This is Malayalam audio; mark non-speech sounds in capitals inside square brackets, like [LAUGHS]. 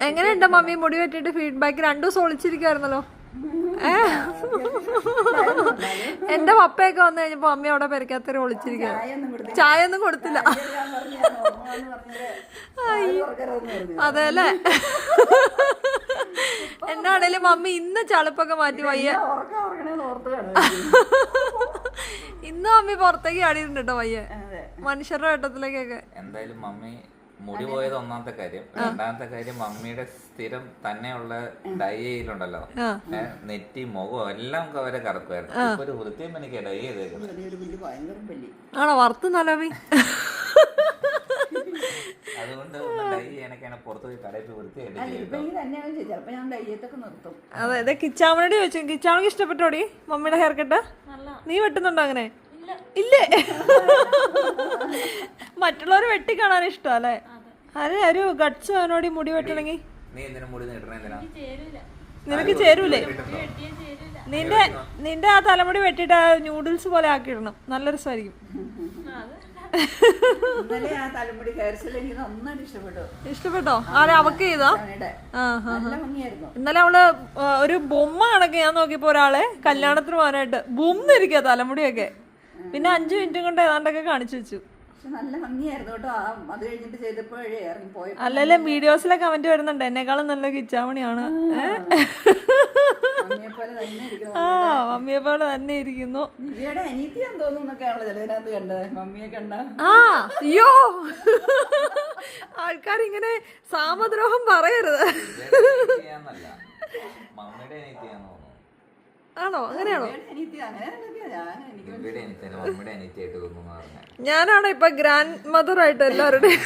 എങ്ങനെയുണ്ട് മമ്മി? മുടി വെട്ടിട്ട് ഫീഡ്ബാക്ക് രണ്ടു ദിവസം ഒളിച്ചിരിക്കുവായിരുന്നല്ലോ. [LAUGHS] എന്റെ പപ്പയൊക്കെ വന്നു കഴിഞ്ഞപ്പോ അമ്മ അവിടെ പെരക്കാത്തര ഒളിച്ചിരിക്കുക ചായ ഒന്നും കൊടുത്തില്ല അതെ അല്ലേ? [LAUGHS] എന്നാണേലും മമ്മി ഇന്ന് ചളുപ്പൊക്കെ മാറ്റി വയ്യ. ഇന്ന് മമ്മി പുറത്തേക്ക് ആടിയിട്ടുണ്ട് കേട്ടോ വയ്യ. അതെ. മനുഷ്യരുടെ വട്ടത്തിലേക്കൊക്കെ. എന്തായാലും മമ്മി മുടി പോയത് ഒന്നാമത്തെ കാര്യം. രണ്ടാമത്തെ കാര്യം മമ്മിയുടെ സ്ഥിരം തന്നെയുള്ള ഡൈയിലുണ്ടല്ലോ ഏ, നെറ്റി മുഖം എല്ലാം അവരെ കറക്കുമായിരുന്നു. ഇപ്പൊ ഒരു വൃത്തിയും എനിക്ക് ഡൈ ചെയ്തേക്കുന്നത് ആണോ വറുത്ത് നല്ലമി അതുകൊണ്ട് ചെയ്യാനൊക്കെയാണ് പുറത്ത് പോയി കടയിൽ വൃത്തിയായിട്ട് ചിലപ്പോ ഞാൻ ഡയ്യത്തൊക്കെ നിർത്തും. അതെ അതെ കിച്ചാമണി ചോദിച്ചു. കിച്ചാമണിക്ക് ഇഷ്ടപ്പെട്ടോടി മമ്മിയുടെ ഹെയർ കട്ട് നീ വെട്ടുന്നുണ്ടോ അങ്ങനെ? ഇല്ലേ. മറ്റുള്ളവർ വെട്ടി കാണാൻ ഇഷ്ടം അല്ലേ? അതെ. ഒരു ഗട്സ് അവനോട് മുടി വെട്ടണമെങ്കിൽ. നീ എന്തിനും മുടി നീട്ടണ എന്തിനാ? നിനക്ക് ചേരൂലേ? നിന്റെ നിന്റെ ആ തലമുടി വെട്ടിട്ട് ആ ന്യൂഡിൽസ് പോലെ ആക്കിയിടണം. നല്ല രസമായിരിക്കും. ഇന്നലെ ആ തലമുടി എനിക്ക് നന്നായിട്ട് ഇഷ്ടപ്പെട്ടു. ഇഷ്ടപ്പെട്ടോ? ആരെ? അവക്ക് ചെയ്താ? ഇന്നലെ അവൾ ഒരു ബൊമ്മ കണക്ക് ഞാൻ നോക്കിയപ്പോ ഒരാളെ കല്യാണത്തിന് പോകാനായിട്ട്. ബുമ്മിരിക്കുക തലമുടിയൊക്കെ. പിന്നെ അഞ്ചു മിനിറ്റും കൊണ്ട് ഏതാണ്ടൊക്കെ കാണിച്ചു വെച്ചു. നല്ല ഭംഗിയായിരുന്നു കേട്ടോ. അത് കഴിഞ്ഞിട്ട് ചെയ്തപ്പോഴേ ഇറങ്ങി പോയ അല്ലല്ലേ വീഡിയോസിലെ കമന്റ് വരുന്നുണ്ട്. എന്നെക്കാളും നല്ല കിച്ചാമണിയാണ്. ഏ? തന്നെ ഇരിക്കുന്നു ആ മമ്മിയെ പോലെ തന്നെ ഇരിക്കുന്നു. ആ അയ്യോ. ആൾക്കാർ ഇങ്ങനെ സാമദ്രോഹം പറയരുത്. ആണോ? അങ്ങനെയാണോ? ഞാനാണ് ഇപ്പൊ ഗ്രാൻഡ് മദർ ആയിട്ട് എല്ലാവരുടെയും